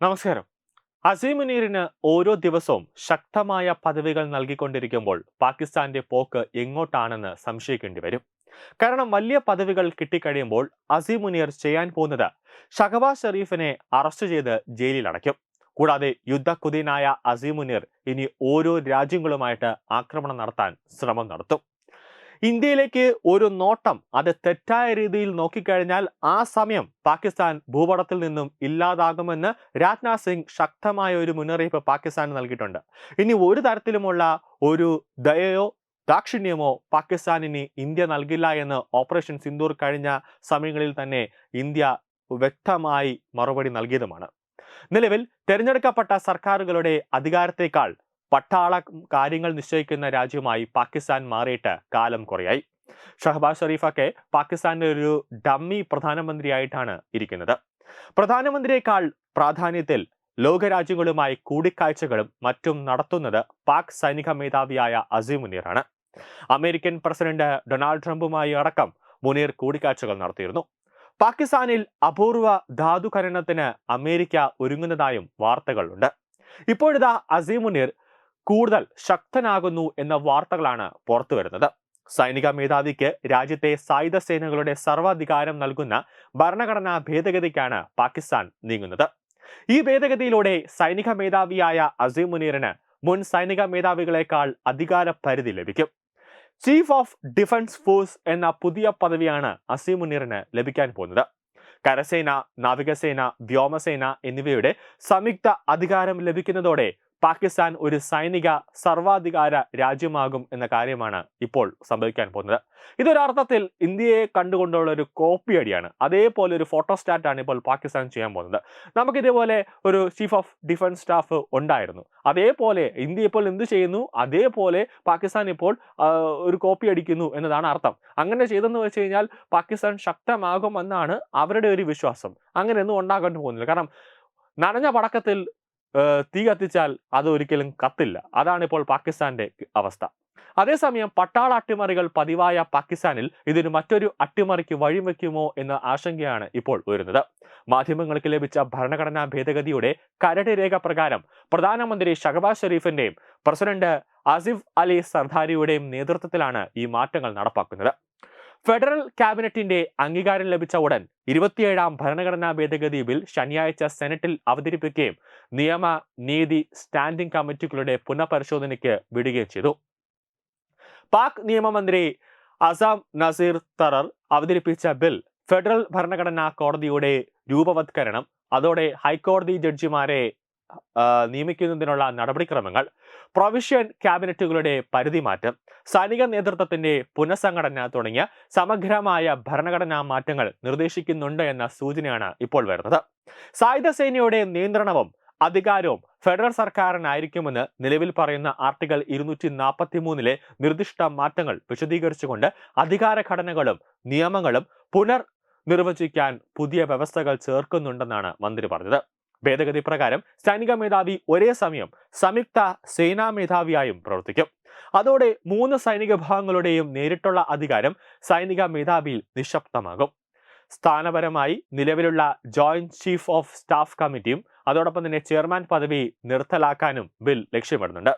നമസ്കാരം. അസീം മുനീറിന് ഓരോ ദിവസവും ശക്തമായ പദവികൾ നൽകിക്കൊണ്ടിരിക്കുമ്പോൾ പാകിസ്ഥാന്റെ പോക്ക് എങ്ങോട്ടാണെന്ന് സംശയിക്കേണ്ടി വരും. കാരണം വലിയ പദവികൾ കിട്ടിക്കഴിയുമ്പോൾ അസീം മുനീർ ചെയ്യാൻ പോകുന്നത് ഷഹബാസ് ഷെറീഫിനെ അറസ്റ്റ് ചെയ്ത് ജയിലിൽ അടയ്ക്കും. കൂടാതെ അസീം മുനീർ ഇനി ഓരോ രാജ്യങ്ങളുമായിട്ട് ആക്രമണം നടത്താൻ ശ്രമം നടത്തും. ഇന്ത്യയിലേക്ക് ഒരു നോട്ടം അത് തെറ്റായ രീതിയിൽ നോക്കിക്കഴിഞ്ഞാൽ ആ സമയം പാകിസ്ഥാൻ ഭൂപടത്തിൽ നിന്നും ഇല്ലാതാകുമെന്ന് രാജ്നാഥ് സിംഗ് ശക്തമായ ഒരു മുന്നറിയിപ്പ് പാകിസ്ഥാന് നൽകിയിട്ടുണ്ട്. ഇനി ഒരു തരത്തിലുമുള്ള ഒരു ദയയോ ദാക്ഷിണ്യമോ പാകിസ്ഥാനിന് ഇന്ത്യ നൽകില്ല എന്ന് ഓപ്പറേഷൻ സിന്ദൂർ കഴിഞ്ഞ സമയങ്ങളിൽ തന്നെ ഇന്ത്യ വ്യക്തമായി മറുപടി നൽകിയതുമാണ്. നിലവിൽ തെരഞ്ഞെടുക്കപ്പെട്ട സർക്കാരുകളുടെ അധികാരത്തേക്കാൾ പട്ടാള കാര്യങ്ങൾ നിശ്ചയിക്കുന്ന രാജ്യമായി പാകിസ്ഥാൻ മാറിയിട്ട് കാലം കുറയായി. ഷഹബാസ് ഷെറീഫൊക്കെ പാകിസ്ഥാന്റെ ഒരു ഡമ്മി പ്രധാനമന്ത്രിയായിട്ടാണ് ഇരിക്കുന്നത്. പ്രധാനമന്ത്രിയേക്കാൾ പ്രാധാന്യത്തിൽ ലോകരാജ്യങ്ങളുമായി കൂടിക്കാഴ്ചകളും മറ്റും നടത്തുന്നത് പാക് സൈനിക മേധാവിയായ അസീം മുനീറാണ്. അമേരിക്കൻ പ്രസിഡന്റ് ഡൊണാൾഡ് ട്രംപുമായി അടക്കം മുനീർ കൂടിക്കാഴ്ചകൾ നടത്തിയിരുന്നു. പാകിസ്ഥാനിൽ അപൂർവ ധാതുഖനനത്തിന് അമേരിക്ക ഒരുങ്ങുന്നതായും വാർത്തകളുണ്ട്. ഇപ്പോഴിതാ അസീം മുനീർ കൂടുതൽ ശക്തനാകുന്നു എന്ന വാർത്തകളാണ് പുറത്തുവരുന്നത് സൈനിക മേധാവിക്ക് രാജ്യത്തെ സായുധ സേനകളുടെ സർവാധികാരം നൽകുന്ന ഭരണഘടനാ ഭേദഗതിക്കാണ് പാകിസ്ഥാൻ നീങ്ങുന്നത്. ഈ ഭേദഗതിയിലൂടെ സൈനിക മേധാവിയായ അസീം മുനീറിന് മുൻ സൈനിക മേധാവികളെക്കാൾ അധികാര പരിധി ലഭിക്കും. ചീഫ് ഓഫ് ഡിഫൻസ് ഫോഴ്സ് എന്ന പുതിയ പദവിയാണ് അസീം മുനീറിന് ലഭിക്കാൻ പോകുന്നത്. കരസേന നാവികസേന വ്യോമസേന എന്നിവയുടെ സംയുക്ത അധികാരം ലഭിക്കുന്നതോടെ പാകിസ്ഥാൻ ഒരു സൈനിക സർവാധികാര രാജ്യമാകും എന്ന കാര്യമാണ് ഇപ്പോൾ സംഭവിക്കാൻ പോകുന്നത്. ഇതൊരർത്ഥത്തിൽ ഇന്ത്യയെ കണ്ടുകൊണ്ടുള്ള ഒരു കോപ്പി അടിയാണ്. അതേപോലെ ഒരു ഫോട്ടോസ്റ്റാറ്റ് ആണ് ഇപ്പോൾ പാകിസ്ഥാൻ ചെയ്യാൻ പോകുന്നത്. നമുക്ക് ഇതേപോലെ ഒരു ചീഫ് ഓഫ് ഡിഫൻസ് സ്റ്റാഫ് ഉണ്ടായിരുന്നു. അതേപോലെ ഇന്ത്യ ഇപ്പോൾ എന്ത് ചെയ്യുന്നു? അതേപോലെ പാകിസ്ഥാൻ ഇപ്പോൾ ഒരു കോപ്പി അടിക്കുന്നു എന്നതാണ് അർത്ഥം. അങ്ങനെ ചെയ്തെന്ന് വെച്ച് കഴിഞ്ഞാൽ പാകിസ്ഥാൻ ശക്തമാകുമെന്നാണ് അവരുടെ ഒരു വിശ്വാസം. അങ്ങനെയൊന്നും ഉണ്ടാകാൻ പോകുന്നില്ല. കാരണം നനഞ്ഞ പടക്കത്തിൽ തീ കത്തിച്ചാൽ അത് ഒരിക്കലും കത്തില്ല അതാണിപ്പോൾ പാകിസ്ഥാന്റെ അവസ്ഥ. അതേസമയം പട്ടാള അട്ടിമറികൾ പതിവായ പാകിസ്ഥാനിൽ ഇതിന് മറ്റൊരു അട്ടിമറിക്ക് വഴിവെക്കുമോ എന്ന ആശങ്കയാണ് ഇപ്പോൾ ഉയരുന്നത്. മാധ്യമങ്ങൾക്ക് ലഭിച്ച ഭരണഘടനാ ഭേദഗതിയുടെ കരട് രേഖ പ്രകാരം പ്രധാനമന്ത്രി ഷഹബാസ് ഷെരീഫിന്റെയും പ്രസിഡന്റ് ആസിഫ് അലി സർദാരിയുടെയും നേതൃത്വത്തിലാണ് ഈ മാറ്റങ്ങൾ നടപ്പാക്കുന്നത്. ഫെഡറൽ ക്യാബിനറ്റിന്റെ അംഗീകാരം ലഭിച്ച ഉടൻ ഇരുപത്തിയേഴാം ഭരണഘടനാ ഭേദഗതി ബിൽ ശനിയാഴ്ച സെനറ്റിൽ അവതരിപ്പിക്കുകയും നിയമ നീതി സ്റ്റാൻഡിംഗ് കമ്മിറ്റികളുടെ പുനഃപരിശോധനയ്ക്ക് വിടുകയും ചെയ്തു. പാക് നിയമമന്ത്രി അസാം നസീർ തറർ അവതരിപ്പിച്ച ബിൽ ഫെഡറൽ ഭരണഘടനാ കോടതിയുടെ രൂപവത്കരണം അതോടെ ഹൈക്കോടതി ജഡ്ജിമാരെ നിയമിക്കുന്നതിനുള്ള നടപടിക്രമങ്ങൾ പ്രൊവിഷ്യൻ ക്യാബിനറ്റുകളുടെ പരിധി മാറ്റം സൈനിക നേതൃത്വത്തിന്റെ പുനഃസംഘടന തുടങ്ങിയ സമഗ്രമായ ഭരണഘടനാ മാറ്റങ്ങൾ നിർദ്ദേശിക്കുന്നുണ്ട് എന്ന സൂചനയാണ് ഇപ്പോൾ വരുന്നത്. സായുധ സേനയുടെ നിയന്ത്രണവും അധികാരവും ഫെഡറൽ സർക്കാരിനായിരിക്കുമെന്ന് നിലവിൽ പറയുന്ന ആർട്ടിക്കൽ ഇരുന്നൂറ്റി നാൽപ്പത്തി മൂന്നിലെ നിർദ്ദിഷ്ട മാറ്റങ്ങൾ വിശദീകരിച്ചുകൊണ്ട് അധികാര ഘടനകളും നിയമങ്ങളും പുനർ നിർവചിക്കാൻ പുതിയ വ്യവസ്ഥകൾ ചേർക്കുന്നുണ്ടെന്നാണ് മന്ത്രി പറഞ്ഞത്. ഭേദഗതി പ്രകാരം സൈനിക മേധാവി ഒരേ സമയം സംയുക്ത സേനാ മേധാവിയായും പ്രവർത്തിക്കും. അതോടെ മൂന്ന് സൈനിക വിഭാഗങ്ങളുടെയും നേരിട്ടുള്ള അധികാരം സൈനിക മേധാവിയിൽ നിശബ്ദമാകും. സ്ഥാനപരമായി നിലവിലുള്ള ജോയിന്റ് ചീഫ് ഓഫ് സ്റ്റാഫ് കമ്മിറ്റിയും അതോടൊപ്പം തന്നെ ചെയർമാൻ പദവി നിർത്തലാക്കാനും ബിൽ ലക്ഷ്യമിടുന്നുണ്ട്.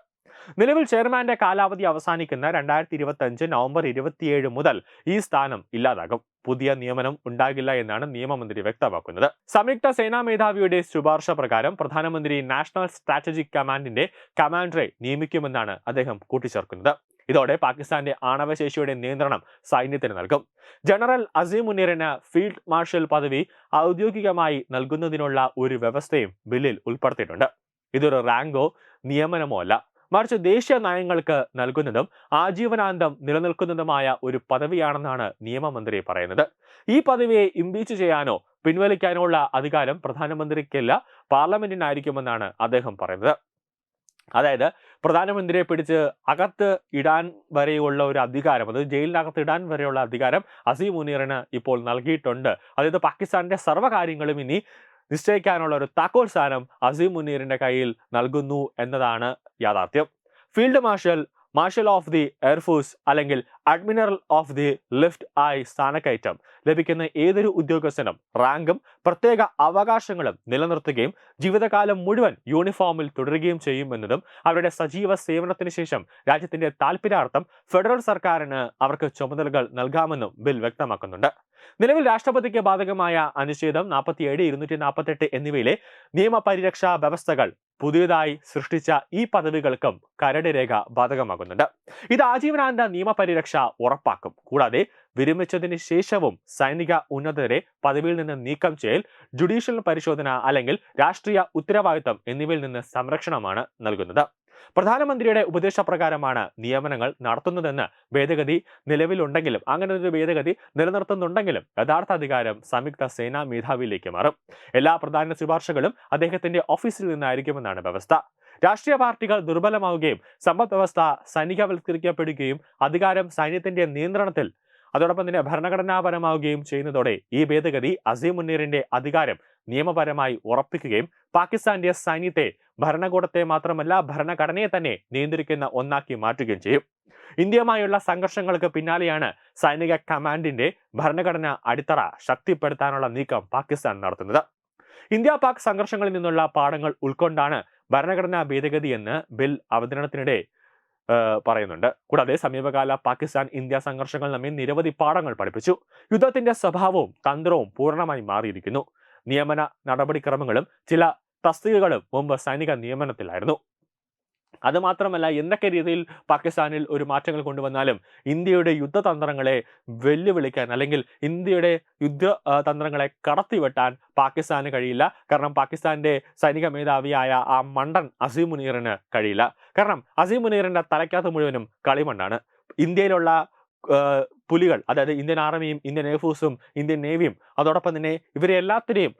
നിലവിൽ ചെയർമാന്റെ കാലാവധി അവസാനിക്കുന്ന രണ്ടായിരത്തി ഇരുപത്തി അഞ്ച് നവംബർ ഇരുപത്തിയേഴ് മുതൽ ഈ സ്ഥാനം ഇല്ലാതാകും. പുതിയ നിയമനം ഉണ്ടാകില്ല എന്നാണ് നിയമമന്ത്രി വ്യക്തമാക്കുന്നത്. സംയുക്ത സേനാ മേധാവിയുടെ ശുപാർശ പ്രകാരം പ്രധാനമന്ത്രി നാഷണൽ സ്ട്രാറ്റജിക് കമാൻഡിന്റെ കമാൻഡറെ നിയമിക്കുമെന്നാണ് അദ്ദേഹം കൂട്ടിച്ചേർക്കുന്നത്. ഇതോടെ പാകിസ്ഥാന്റെ ആണവശേഷിയുടെ നിയന്ത്രണം സൈന്യത്തിന് നൽകും. ജനറൽ അസീം മുനീറിന് ഫീൽഡ് മാർഷൽ പദവി ഔദ്യോഗികമായി നൽകുന്നതിനുള്ള ഒരു വ്യവസ്ഥയും ബില്ലിൽ ഉൾപ്പെടുത്തിയിട്ടുണ്ട്. ഇതൊരു റാങ്കോ നിയമനമോ അല്ല. മറിച്ച് ദേശീയ നയങ്ങൾക്ക് നൽകുന്നതും ആജീവനാന്തം നിലനിൽക്കുന്നതുമായ ഒരു പദവിയാണെന്നാണ് നിയമമന്ത്രി പറയുന്നത്. ഈ പദവിയെ ഇംപീച്ച് ചെയ്യാനോ പിൻവലിക്കാനോ ഉള്ള അധികാരം പ്രധാനമന്ത്രിക്കില്ല പാർലമെന്റിനായിരിക്കുമെന്നാണ് അദ്ദേഹം പറയുന്നത്. അതായത് പ്രധാനമന്ത്രിയെ പിടിച്ച് അകത്ത് ഇടാൻ വരെയുള്ള ഒരു അധികാരം അത് ജയിലിനകത്ത് ഇടാൻ വരെയുള്ള അധികാരം അസീം മുനീറിന് ഇപ്പോൾ നൽകിയിട്ടുണ്ട്. അതായത് പാകിസ്ഥാന്റെ സർവകാര്യങ്ങളും ഇനി നിശ്ചയിക്കാനുള്ള ഒരു താക്കോൽ സ്ഥാനം അസീം മുനീറിന്റെ കയ്യിൽ നൽകുന്നു എന്നതാണ് യാഥാർത്ഥ്യം. Field marshal marshal of the air force അല്ലെങ്കിൽ അഡ്മിനറൽ ഓഫ് ദി ലിഫ്റ്റ് ആയി സ്ഥാനക്കയറ്റം ലഭിക്കുന്ന ഏതൊരു ഉദ്യോഗസ്ഥനും റാങ്കും പ്രത്യേക അവകാശങ്ങളും നിലനിർത്തുകയും ജീവിതകാലം മുഴുവൻ യൂണിഫോമിൽ തുടരുകയും ചെയ്യുമെന്നതും അവരുടെ സജീവ സേവനത്തിന് ശേഷം രാജ്യത്തിന്റെ താൽപര്യാർത്ഥം ഫെഡറൽ സർക്കാരിന് അവർക്ക് ചുമതലകൾ നൽകാമെന്നും ബിൽ വ്യക്തമാക്കുന്നുണ്ട്. നിലവിൽ രാഷ്ട്രപതിക്ക് ബാധകമായ അനുച്ഛേദം നാൽപ്പത്തിയേഴ് ഇരുന്നൂറ്റി നാൽപ്പത്തെട്ട് എന്നിവയിലെ നിയമപരിരക്ഷാ വ്യവസ്ഥകൾ പുതിയതായി സൃഷ്ടിച്ച ഈ പദവികൾക്കും കരട് രേഖ ബാധകമാകുന്നുണ്ട്. ഇത് ആജീവനാന്ത നിയമപരിരക്ഷ ഉറപ്പാക്കും. കൂടാതെ വിരമിച്ചതിന് ശേഷവും സൈനിക ഉന്നതരെ പദവിയിൽ നിന്ന് നീക്കം ചെയ്യൽ ജുഡീഷ്യൽ പരിശോധന അല്ലെങ്കിൽ രാഷ്ട്രീയ ഉത്തരവാദിത്തം എന്നിവയിൽ നിന്ന് സംരക്ഷണമാണ് നൽകുന്നത്. പ്രധാനമന്ത്രിയുടെ ഉപദേശപ്രകാരമാണ് നിയമനങ്ങൾ നടത്തുന്നതെന്ന് ഭേദഗതി നിലവിലുണ്ടെങ്കിലും അങ്ങനെ ഒരു ഭേദഗതി നിലനിർത്തുന്നുണ്ടെങ്കിലും യഥാർത്ഥ അധികാരം സംയുക്ത സേനാ മേധാവിയിലേക്ക് മാറും. എല്ലാ പ്രധാന ശുപാർശകളും അദ്ദേഹത്തിന്റെ ഓഫീസിൽ നിന്നായിരിക്കുമെന്നാണ് വ്യവസ്ഥ. രാഷ്ട്രീയ പാർട്ടികൾ ദുർബലമാവുകയും സമ്പദ് വ്യവസ്ഥ സൈനികവൽക്കരിക്കപ്പെടുകയും അധികാരം സൈന്യത്തിന്റെ നിയന്ത്രണത്തിൽ അതോടൊപ്പം തന്നെ ഭരണഘടനാപരമാവുകയും ചെയ്യുന്നതോടെ ഈ ഭേദഗതി അസീം മുന്നീറിന്റെ അധികാരം നിയമപരമായി ഉറപ്പിക്കുകയും പാകിസ്ഥാന്റെ സൈന്യത്തെ ഭരണകൂടത്തെ മാത്രമല്ല ഭരണഘടനയെ തന്നെ നിയന്ത്രിക്കുന്ന ഒന്നാക്കി മാറ്റുകയും ചെയ്യും. ഇന്ത്യയുമായുള്ള സംഘർഷങ്ങൾക്ക് പിന്നാലെയാണ് സൈനിക കമാൻഡിന്റെ ഭരണഘടന അടിത്തറ ശക്തിപ്പെടുത്താനുള്ള നീക്കം പാകിസ്ഥാൻ നടത്തുന്നത്. ഇന്ത്യ പാക് സംഘർഷങ്ങളിൽ നിന്നുള്ള പാഠങ്ങൾ ഉൾക്കൊണ്ടാണ് ഭരണഘടനാ ഭേദഗതി എന്ന് ബിൽ അവതരണത്തിനിടെ പറയുന്നുണ്ട്. കൂടാതെ സമീപകാല പാകിസ്ഥാൻ ഇന്ത്യ സംഘർഷങ്ങൾ നമ്മെ നിരവധി പാഠങ്ങൾ പഠിപ്പിച്ചു. യുദ്ധത്തിന്റെ സ്വഭാവവും തന്ത്രവും പൂർണമായി മാറിയിരിക്കുന്നു. നിയമന നടപടിക്രമങ്ങളും ചില തസ്തികകളും മുമ്പ് സൈനിക നിയമനത്തിലായിരുന്നു. അതുമാത്രമല്ല എന്തൊക്കെ രീതിയിൽ പാകിസ്ഥാനിൽ ഒരു മാറ്റങ്ങൾ കൊണ്ടുവന്നാലും ഇന്ത്യയുടെ യുദ്ധതന്ത്രങ്ങളെ വെല്ലുവിളിക്കാൻ അല്ലെങ്കിൽ ഇന്ത്യയുടെ യുദ്ധ തന്ത്രങ്ങളെ കടത്തിവെട്ടാൻ പാകിസ്ഥാന് കഴിയില്ല. കാരണം പാകിസ്ഥാന്റെ സൈനിക മേധാവിയായ ആ മണ്ടൻ അസീം മുനീറിന് കഴിയില്ല. കാരണം അസീം മുനീറിന്റെ തലയ്ക്കകത്ത് മുഴുവനും കളിമണ്ണാണ്. ഇന്ത്യയിലുള്ള പുലികൾ അതായത് ഇന്ത്യൻ ആർമിയും ഇന്ത്യൻ എയർഫോഴ്സും ഇന്ത്യൻ നേവിയും അതോടൊപ്പം തന്നെ ഇവരെ എല്ലാത്തിനെയും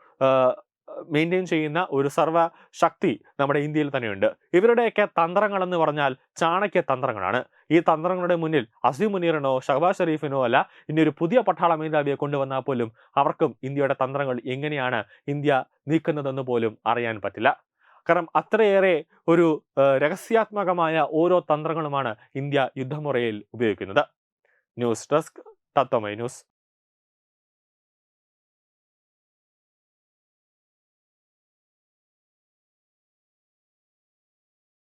മെയിന്റെയിൻ ചെയ്യുന്ന ഒരു സർവ ശക്തി നമ്മുടെ ഇന്ത്യയിൽ തന്നെയുണ്ട്. ഇവരുടെയൊക്കെ തന്ത്രങ്ങൾ എന്ന് പറഞ്ഞാൽ ചാണക്യ തന്ത്രങ്ങളാണ്. ഈ തന്ത്രങ്ങളുടെ മുന്നിൽ അസീം മുനീറിനോ ഷഹബാസ് ഷെരീഫിനോ അല്ല ഇനി ഒരു പുതിയ പട്ടാള മേധാവിയെ കൊണ്ടുവന്നാൽ പോലും അവർക്കും ഇന്ത്യയുടെ തന്ത്രങ്ങൾ എങ്ങനെയാണ് ഇന്ത്യ നീക്കുന്നതെന്ന് പോലും അറിയാൻ പറ്റില്ല. കാരണം അത്രയേറെ ഒരു രഹസ്യാത്മകമായ ഓരോ തന്ത്രങ്ങളുമാണ് ഇന്ത്യ യുദ്ധമുറയിൽ ഉപയോഗിക്കുന്നത്. News desk Tatwamayi news.